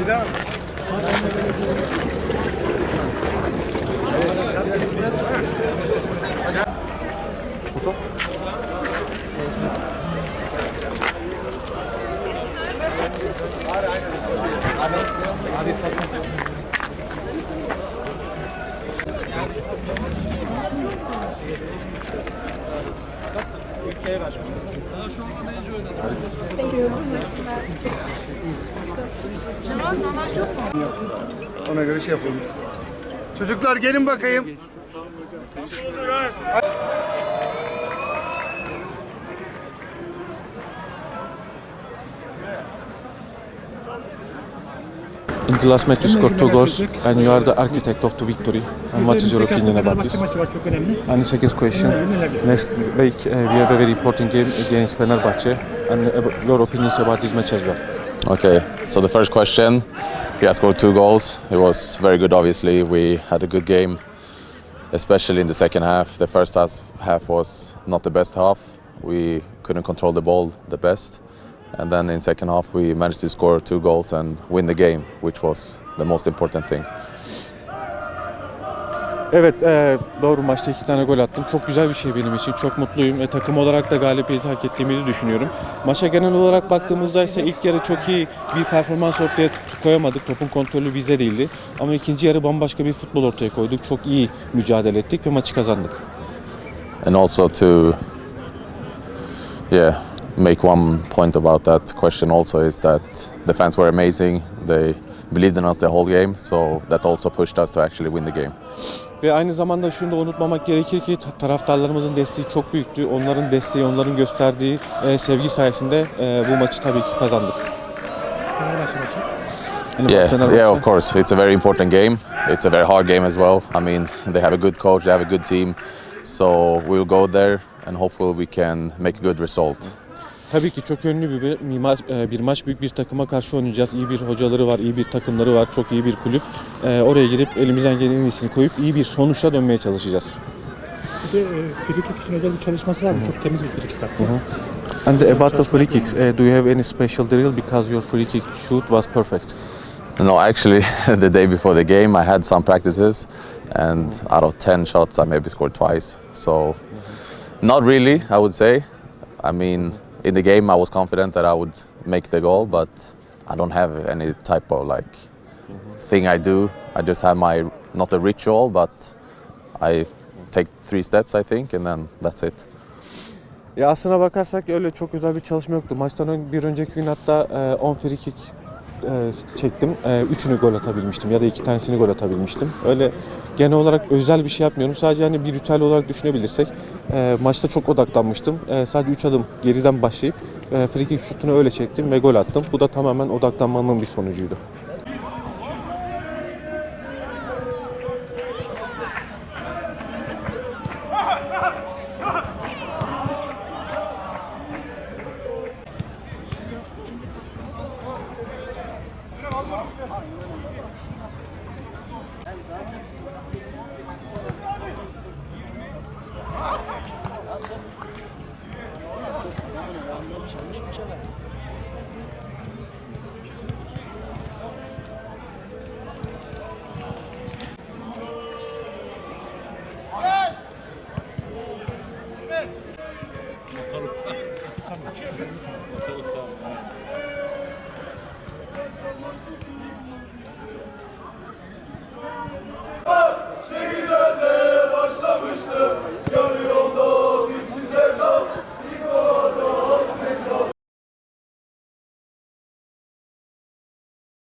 Bir daha. Foto. Abi foto. Ona göre şey yapalım. Çocuklar gelin bakayım. In the last match you scored two goals and you are the architect of the victory. And what is your opinion about this? maçı var çok önemli. And the second question, next week uh, we have a very important game against Fenerbahce and uh, your opinions about this match as well. Okay, so the first question, he has scored two goals. It was very good, obviously. We had a good game, especially in the second half. The first half, half was not the best half. We couldn't control the ball the best. And then in second half, we managed to score two goals and win the game, which was the most important thing. Evet e, doğru maçta iki tane gol attım. Çok güzel bir şey benim için. Çok mutluyum. E, takım olarak da galibiyeti hak ettiğimizi düşünüyorum. Maça genel olarak baktığımızda ise ilk yarı çok iyi bir performans ortaya koyamadık. Topun kontrolü bize değildi. Ama ikinci yarı bambaşka bir futbol ortaya koyduk. Çok iyi mücadele ettik ve maçı kazandık. And also to, yeah, make one point about that question also is that the fans were amazing. They believed in us the whole game, so that also pushed us to actually win the game. Ve aynı zamanda şunu da unutmamak gerekir ki ta- taraftarlarımızın desteği çok büyüktü. Onların desteği, onların gösterdiği e, sevgi sayesinde e, bu maçı tabii ki kazandık. Fenerbahçe maçı. Yeah, yeah, of course. It's a very important game. It's a very hard game as well. I mean, they have a good coach, they have a good team, so we'll go there and hopefully we can make a good result. Tabii ki çok yönlü bir, bir, maç, e, bir maç büyük bir takıma karşı oynayacağız. İyi bir hocaları var, iyi bir takımları var, çok iyi bir kulüp. E, oraya girip elimizden gelen en iyisini koyup iyi bir sonuçla dönmeye çalışacağız. Bir de e, frikik için özel bir çalışması var mı? Çok temiz bir frikik attı. And about the free kicks, uh, do you have any special drill because your free kick shoot was perfect? No, actually, the day before the game, I had some practices, and out of 10 shots, I maybe scored twice. So, not really, I would say. I mean, in the game, I was confident that I would make the goal, but I don't have any type of like thing I do. I just have my not a ritual, but I take three steps, I think, and then that's it. Ya aslına bakarsak öyle çok özel bir çalışma yoktu. Maçtan bir önceki gün hatta e, 10 free kick e, çektim. E, üçünü gol atabilmiştim ya da iki tanesini gol atabilmiştim. Öyle genel olarak özel bir şey yapmıyorum. Sadece hani bir ritüel olarak düşünebilirsek e, maçta çok odaklanmıştım. E, sadece 3 adım geriden başlayıp e, free kick şutunu öyle çektim ve gol attım. Bu da tamamen odaklanmamın bir sonucuydu. Ortalık sağ. Ortalık sağ.